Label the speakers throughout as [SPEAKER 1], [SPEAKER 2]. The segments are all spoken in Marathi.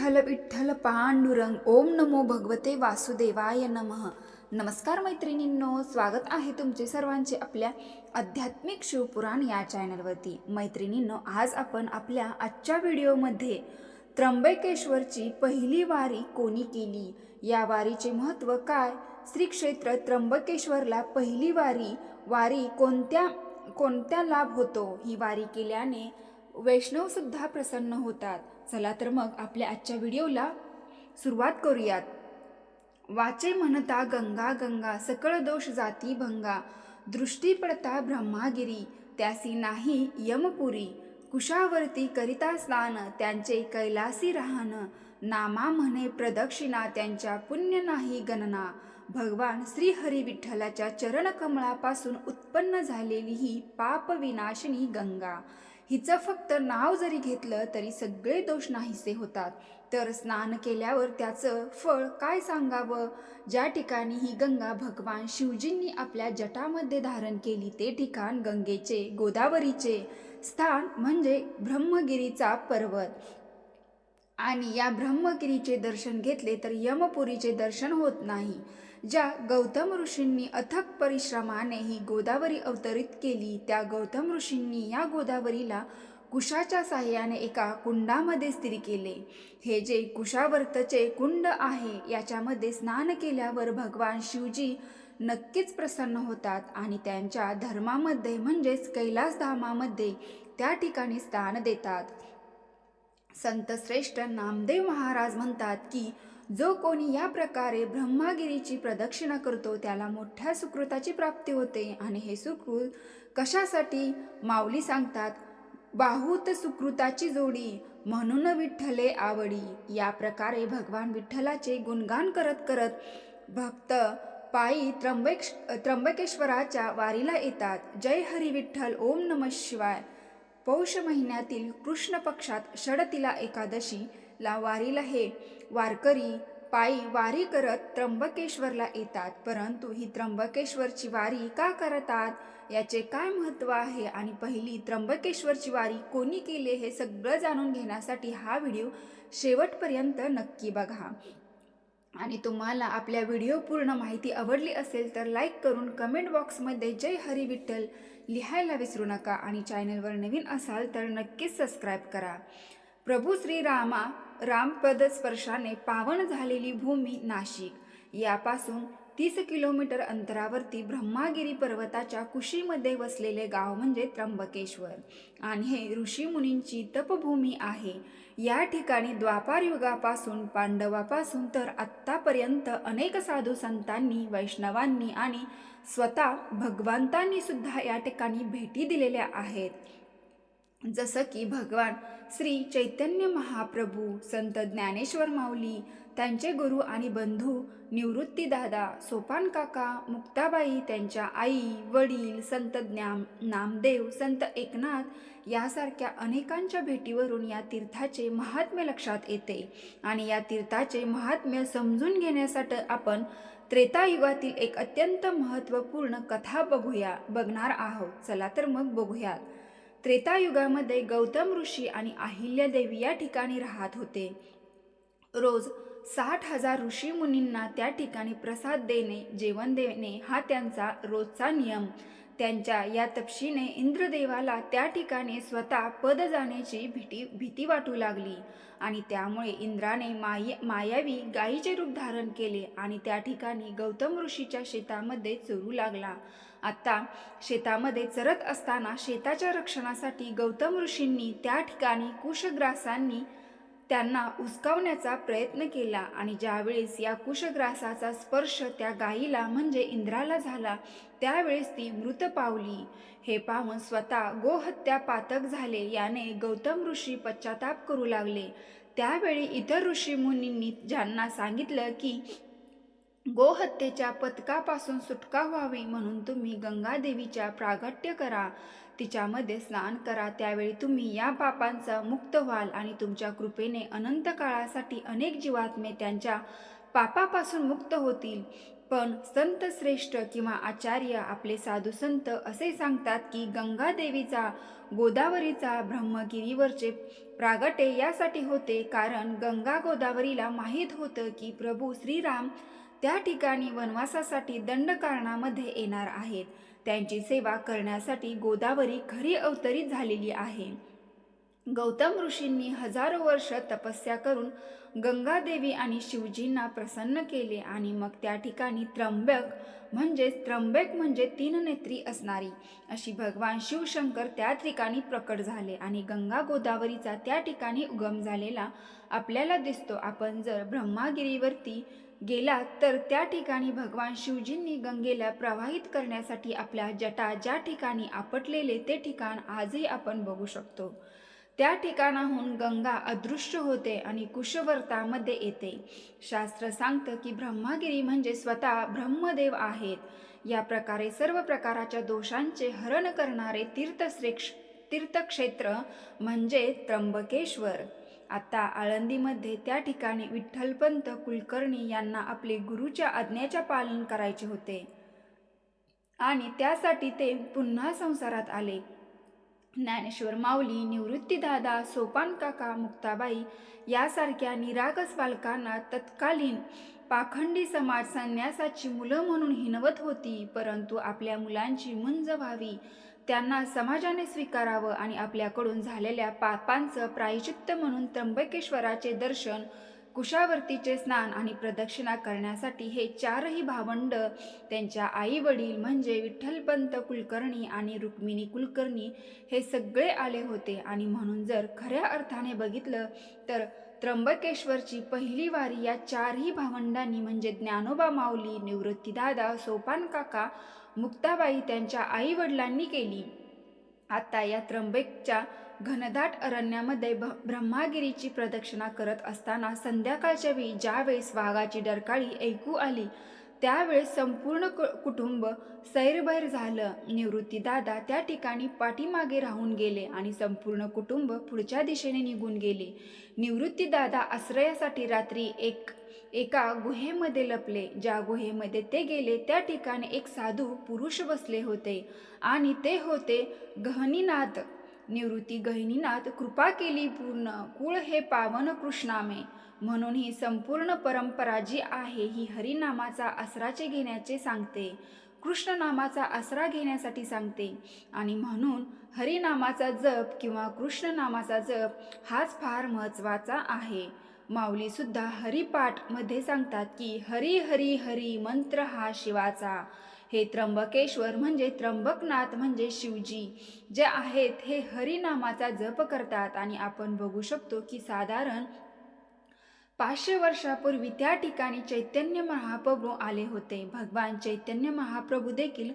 [SPEAKER 1] विठ्ठल विठ्ठल पांडुरंग. ओम नमो भगवते वासुदेवाय नमः. नमस्कार मैत्रिणींनो स्वागत आहे तुमचे सर्वांचे आपल्या आध्यात्मिक शिवपुराण या चॅनलवरती. मैत्रिणींनो आज आपण आपल्या आजच्या व्हिडिओमध्ये त्र्यंबकेश्वरची पहिली वारी कोणी केली? या वारीचे महत्त्व काय? श्री क्षेत्र त्र्यंबकेश्वरला पहिली वारी वारी कोणत्या कोणत्या लाभ होतो? ही वारी केल्याने वैष्णव सुद्धा प्रसन्न होतात. चला तर मग आपल्या आजच्या व्हिडिओला सुरुवात करूयात. वाचे म्हणता गंगा गंगा सकळ दोष जाती भंगा दृष्टी पडता ब्रह्मागिरी त्यासी नाही यमपुरी कुशावरती करिता स्नान त्यांचे कैलासी राहण नामा म्हणे प्रदक्षिणा त्यांच्या पुण्य नाही गणना भगवान श्री हरी विठ्ठलाच्या चरणकमळापासून उत्पन्न झालेली ही पापविनाशिनी गंगा. हिचं फक्त नाव जरी घेतलं तरी सगळे दोष नाहीसे होतात. तर स्नान केल्यावर त्याचं फळ काय सांगावं? ज्या ठिकाणी ही गंगा भगवान शिवजींनी आपल्या जटामध्ये धारण केली ते ठिकाण गंगेचे गोदावरीचे स्थान म्हणजे ब्रह्मगिरीचा पर्वत. आणि या ब्रह्मगिरीचे दर्शन घेतले तर यमपुरीचे दर्शन होत नाही. ज्या गौतम ऋषींनी अथक परिश्रमाने ही गोदावरी अवतरित केली त्या गौतम ऋषींनी या गोदावरीला कुशाच्या साह्याने एका कुंडामध्ये स्थिर केले. हे जे कुशावर्तचे कुंड आहे याच्यामध्ये स्नान केल्यावर भगवान शिवजी नक्कीच प्रसन्न होतात आणि त्यांच्या धर्मामध्ये म्हणजेच कैलासधामामध्ये त्या ठिकाणी स्थान देतात. संतश्रेष्ठ नामदेव महाराज म्हणतात की जो कोणी या प्रकारे ब्रह्मागिरीची प्रदक्षिणा करतो त्याला मोठ्या सुकृताची प्राप्ती होते. आणि हे सुकृत कशासाठी? माऊली सांगतात बाहूत सुकृताची जोडी म्हणून विठ्ठले आवडी. या प्रकारे भगवान विठ्ठलाचे गुणगान करत करत भक्त पायी त्र्यंबक त्र्यंबकेश्वराच्या वारीला येतात. जय हरी विठ्ठल ओम नम शिवाय. पौष महिन्यातील कृष्ण पक्षात षडतिला एकादशीला वारीला हे वारकरी पायी वारी करत त्र्यंबकेश्वरला येतात. परंतु ही त्र्यंबकेश्वरची वारी का करतात? याचे काय महत्त्व आहे? आणि पहिली त्र्यंबकेश्वरची वारी कोणी केले हे सगळं जाणून घेण्यासाठी हा व्हिडिओ शेवटपर्यंत नक्की बघा. आणि तुम्हाला आपल्या व्हिडिओ पूर्ण माहिती आवडली असेल तर लाईक करून कमेंट बॉक्समध्ये जय हरी विठ्ठल लिहायला विसरू नका. आणि चॅनलवर नवीन असाल तर नक्कीच सबस्क्राईब करा. प्रभू श्रीरामा रामपद स्पर्शाने पावन झालेली भूमी नाशिक. यापासून तीस किलोमीटर अंतरावरती ब्रह्मागिरी पर्वताच्या कुशीमध्ये वसलेले गाव म्हणजे त्र्यंबकेश्वर. आणि हे ऋषीमुनींची तपभूमी आहे. या ठिकाणी द्वापार युगापासून पांडवापासून तर आत्तापर्यंत अनेक साधू संतांनी वैष्णवांनी आणि स्वतः भगवंतांनी सुद्धा या ठिकाणी भेटी दिलेल्या आहेत. जसं की भगवान श्री चैतन्य महाप्रभू संत ज्ञानेश्वर माऊली त्यांचे गुरु आणि बंधू निवृत्तीदादा सोपान काका मुक्ताबाई त्यांच्या आई वडील संत ज्ञान नामदेव संत एकनाथ यासारख्या अनेकांच्या भेटीवरून या तीर्थाचे महात्म्य लक्षात येते. आणि या तीर्थाचे महात्म्य समजून घेण्यासाठी आपण त्रेतायुगातील एक अत्यंत महत्त्वपूर्ण कथा बघूया बघणार आहोत. चला तर मग बघूयात. त्रेतायुगामध्ये गौतम ऋषी आणि अहिल्यादेवी या ठिकाणी राहत होते. रोज साठ हजार ऋषी मुनींना त्या ठिकाणी प्रसाद देणे जेवण देणे हा त्यांचा रोजचा नियम. त्यांच्या या तपशीने इंद्रदेवाला त्या ठिकाणी स्वतः पद जाण्याची भीती भीती वाटू लागली आणि त्यामुळे इंद्राने माय मायावी गायीचे रूप धारण केले आणि त्या ठिकाणी गौतम ऋषीच्या शेतामध्ये चोरू लागला. आता शेतामध्ये चरत असताना शेताच्या रक्षणासाठी गौतम ऋषींनी त्या ठिकाणी कुशग्रासांनी त्यांना उचकावण्याचा प्रयत्न केला आणि ज्यावेळेस या कुशग्रासाचा स्पर्श त्या गायीला म्हणजे इंद्राला झाला त्यावेळेस ती मृत पावली. हे पाहून स्वतः गोहत्या पातक झाले याने गौतम ऋषी पश्चाताप करू लागले. त्यावेळी इतर ऋषी मुनींनी ज्यांना सांगितलं की गोहत्येच्या पथकापासून सुटका व्हावी म्हणून तुम्ही गंगादेवीच्या प्रागट्य करा. तिच्यामध्ये स्नान करा. त्यावेळी तुम्ही या पापांचा मुक्त व्हाल आणि तुमच्या कृपेने अनंत काळासाठी अनेक जीवात्मे त्यांच्या पापापासून मुक्त होतील. पण संत श्रेष्ठ किंवा आचार्य आपले साधू संत असे सांगतात की गंगा देवीचा गोदावरीचा ब्रह्मगिरीवरचे प्रागटे यासाठी होते. कारण गंगा गोदावरीला माहीत होतं की प्रभू श्रीराम त्या ठिकाणी वनवासासाठी दंडकारणामध्ये येणार आहेत. त्यांची सेवा करण्यासाठी गोदावरी खरी अवतरित झालेली आहे. गौतम ऋषींनी हजारो वर्ष तपस्या करून गंगादेवी आणि शिवजींना प्रसन्न केले आणि मग त्या ठिकाणी त्र्यंबक म्हणजेच त्र्यंबक म्हणजे तीन नेत्री असणारी अशी भगवान शिवशंकर त्या ठिकाणी प्रकट झाले आणि गंगा गोदावरीचा त्या ठिकाणी उगम झालेला आपल्याला दिसतो. आपण जर ब्रह्मागिरीवरती गेला तर त्या ठिकाणी भगवान शिवजींनी गंगेला प्रवाहित करण्यासाठी आपल्या जटा ज्या ठिकाणी आपटलेले ते ठिकाण आजही आपण बघू शकतो. त्या ठिकाणाहून गंगा अदृश्य होते आणि कुशवर्तामध्ये येते. शास्त्र सांगतं की ब्रह्मागिरी म्हणजे स्वतः ब्रह्मदेव आहेत. या प्रकारे सर्व प्रकाराच्या दोषांचे हरण करणारे तीर्थश्रेक्ष तीर्थक्षेत्र म्हणजे त्र्यंबकेश्वर. आता आळंदीमध्ये त्या ठिकाणी विठ्ठलपंत कुलकर्णी यांना आपले गुरुच्या आज्ञेचे पालन करायचे होते. आणि त्यासाठी ते पुन्हा संसारात आले. ज्ञानेश्वर माऊली निवृत्तीदादा सोपान काका मुक्ताबाई यासारख्या निरागस बालकांना तत्कालीन पाखंडी समाज संन्यासाची मुलं म्हणून हिनवत होती परंतु आपल्या मुलांची मुंज व्हावी. त्यांना समाजाने स्वीकारावं आणि आपल्याकडून झालेल्या पापांचं प्रायचित्त म्हणून त्र्यंबकेश्वराचे दर्शन कुशावर्तीचे स्नान आणि प्रदक्षिणा करण्यासाठी हे चारही भावंड त्यांच्या आई वडील म्हणजे विठ्ठलपंत कुलकर्णी आणि रुक्मिणी कुलकर्णी हे सगळे आले होते. आणि म्हणून जर खऱ्या अर्थाने बघितलं तर त्र्यंबकेश्वरची पहिली वारी या चारही भावंडांनी म्हणजे ज्ञानोबा माऊली निवृत्तीदादा सोपान काका मुक्ताबाई त्यांच्या आई वडिलांनी केली. आता या त्र्यंबकच्या घनदाट अरण्यामध्ये भ ब्रह्मागिरीची प्रदक्षिणा करत असताना संध्याकाळच्या वेळी ज्यावेळेस वाघाची डरकाळी ऐकू आली त्यावेळेस संपूर्ण कु कुटुंब सैरभैर झालं. निवृत्तीदादा त्या ठिकाणी पाठीमागे राहून गेले आणि संपूर्ण कुटुंब पुढच्या दिशेने निघून गेले. निवृत्तीदादा आश्रयासाठी रात्री एक एका गुहेमध्ये लपले. ज्या गुहेमध्ये ते गेले त्या ठिकाणी एक साधू पुरुष बसले होते आणि ते होते गहनीनाथ. निवृत्ती गहिनीनाथ कृपा केली पूर्ण. कुळ हे पावन कृष्णामे. म्हणून ही संपूर्ण परंपरा जी आहे ही हरिनामाचा आसराचे घेण्याचे सांगते. कृष्ण नामाचा आसरा घेण्यासाठी सांगते. आणि म्हणून हरिनामाचा जप किंवा कृष्ण नामाचा जप हाच फार महत्त्वाचा आहे. माऊलीसुद्धा हरिपाठमध्ये सांगतात की हरी हरी हरी मंत्र हा शिवाचा. हे त्र्यंबकेश्वर म्हणजे त्र्यंबकनाथ म्हणजे शिवजी. जे आहेत हे हरिनामाचा जप करतात आणि आपण बघू शकतो की साधारण पाचशे वर्षापूर्वी त्या ठिकाणी चैतन्य महाप्रभू आले होते. भगवान चैतन्य महाप्रभू देखील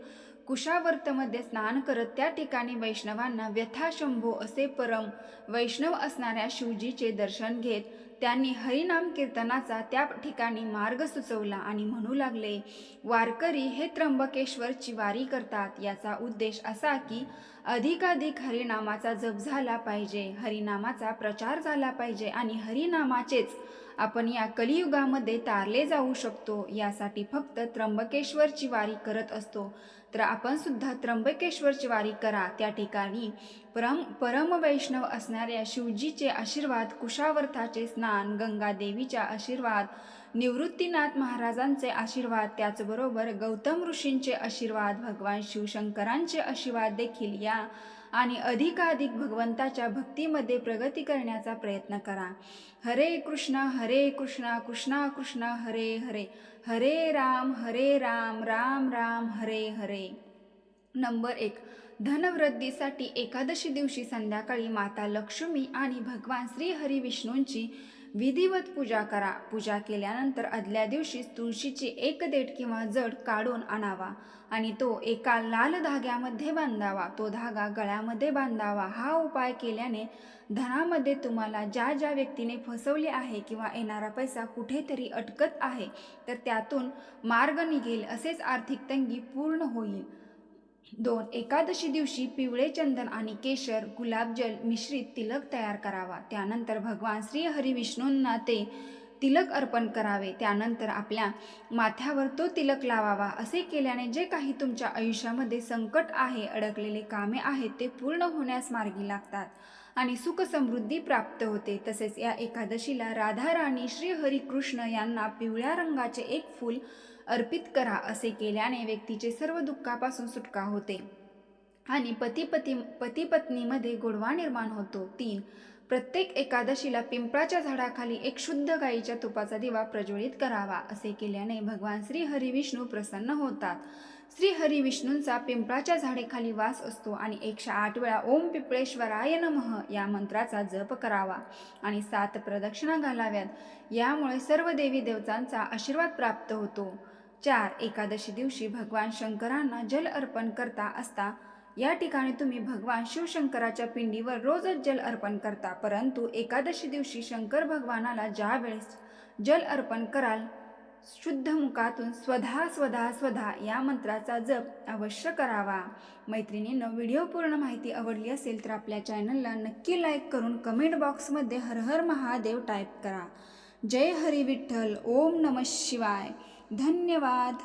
[SPEAKER 1] कुशावर्तमध्ये स्नान करत त्या ठिकाणी वैष्णवांना व्यथाशंभो असे परम वैष्णव असणाऱ्या शिवजीचे दर्शन घेत त्यांनी हरिनाम कीर्तनाचा त्या ठिकाणी मार्ग सुचवला आणि म्हणू लागले वारकरी हे त्र्यंबकेश्वरची वारी करतात. याचा उद्देश असा की अधिकाधिक हरिनामाचा जप झाला पाहिजे हरिनामाचा प्रचार झाला पाहिजे आणि हरिनामाचेच आपण या कलियुगामध्ये तारले जाऊ शकतो. यासाठी फक्त त्र्यंबकेश्वरची वारी करत असतो. तर आपण सुद्धा त्र्यंबकेश्वरची वारी करा. त्या ठिकाणी परम परमवैष्णव असणाऱ्या शिवजीचे आशीर्वाद कुशावर्ताचे स्नान गंगादेवीचा आशीर्वाद निवृत्तीनाथ महाराजांचे आशीर्वाद त्याचबरोबर गौतम ऋषींचे आशीर्वाद भगवान शिवशंकरांचे आशीर्वाद देखील या आणि अधिकाधिक भगवंताच्या भक्तीमध्ये प्रगती करण्याचा प्रयत्न करा. हरे कृष्ण हरे कृष्ण कृष्णा कृष्ण हरे हरे. हरे राम हरे राम राम राम हरे हरे. नंबर एक. धनवृद्धीसाठी एकादशी दिवशी संध्याकाळी माता लक्ष्मी आणि भगवान श्री हरी विष्णूंची विधिवत पूजा करा. पूजा केल्यानंतर आदल्या दिवशी तुळशीची एक देठ किंवा जड काढून आणावा आणि तो एका लाल धाग्यामध्ये बांधावा. तो धागा गळ्यामध्ये बांधावा. हा उपाय केल्याने धनामध्ये तुम्हाला ज्या ज्या व्यक्तीने फसवले आहे किंवा येणारा पैसा कुठेतरी अटकत आहे तर त्यातून मार्ग निघेल असेच आर्थिक तंगी पूर्ण होईल. दोन एकादशी दिवशी पिवळे चंदन आणि केशर गुलाबजल मिश्रित तिलक तयार करावा. त्यानंतर भगवान श्री हरिविष्णूंना ते तिलक अर्पण करावे. त्यानंतर आपल्या माथ्यावर तो तिलक लावावा. असे केल्याने जे काही तुमच्या आयुष्यामध्ये संकट आहे अडकलेले कामे आहेत ते पूर्ण होण्यास मार्गी लागतात आणि सुख समृद्धी प्राप्त होते. तसेच या एकादशीला राधा राणी श्री हरी कृष्ण यांना पिवळ्या रंगाचे एक फूल अर्पित करा असे केल्याने व्यक्तीचे सर्व दुःखापासून सुटका होते आणि पती पती पती पत्नीमध्ये गोडवा निर्माण होतो. तीन प्रत्येक एकादशीला पिंपळाच्या झाडाखाली एक शुद्ध गाईच्या तुपाचा दिवा प्रज्वलित करावा असे केल्याने भगवान श्री हरिविष्णू प्रसन्न होतात. श्री हरिविष्णूंचा पिंपळाच्या झाडेखाली वास असतो आणि एकशे आठ वेळा ओम पिंपळेश्वराय नमः या मंत्राचा जप करावा आणि सात प्रदक्षिणा घालाव्यात. यामुळे सर्व देवी देवतांचा आशीर्वाद प्राप्त होतो. चार एकादशी दिवशी भगवान शंकरांना जल अर्पण करता असता या ठिकाणी तुम्ही भगवान शिवशंकराच्या पिंडीवर रोजच जल अर्पण करता परंतु एकादशी दिवशी शंकर भगवानाला ज्या वेळेस जल अर्पण कराल शुद्ध मुखातून स्वधा स्वधा स्वधा या मंत्राचा जप अवश्य करावा. मैत्रिणीनं व्हिडिओ पूर्ण माहिती आवडली असेल तर आपल्या चॅनलला नक्की लाईक करून कमेंट बॉक्समध्ये हर हर महादेव टाईप करा. जय हरी विठ्ठल ओम नम शिवाय. धन्यवाद.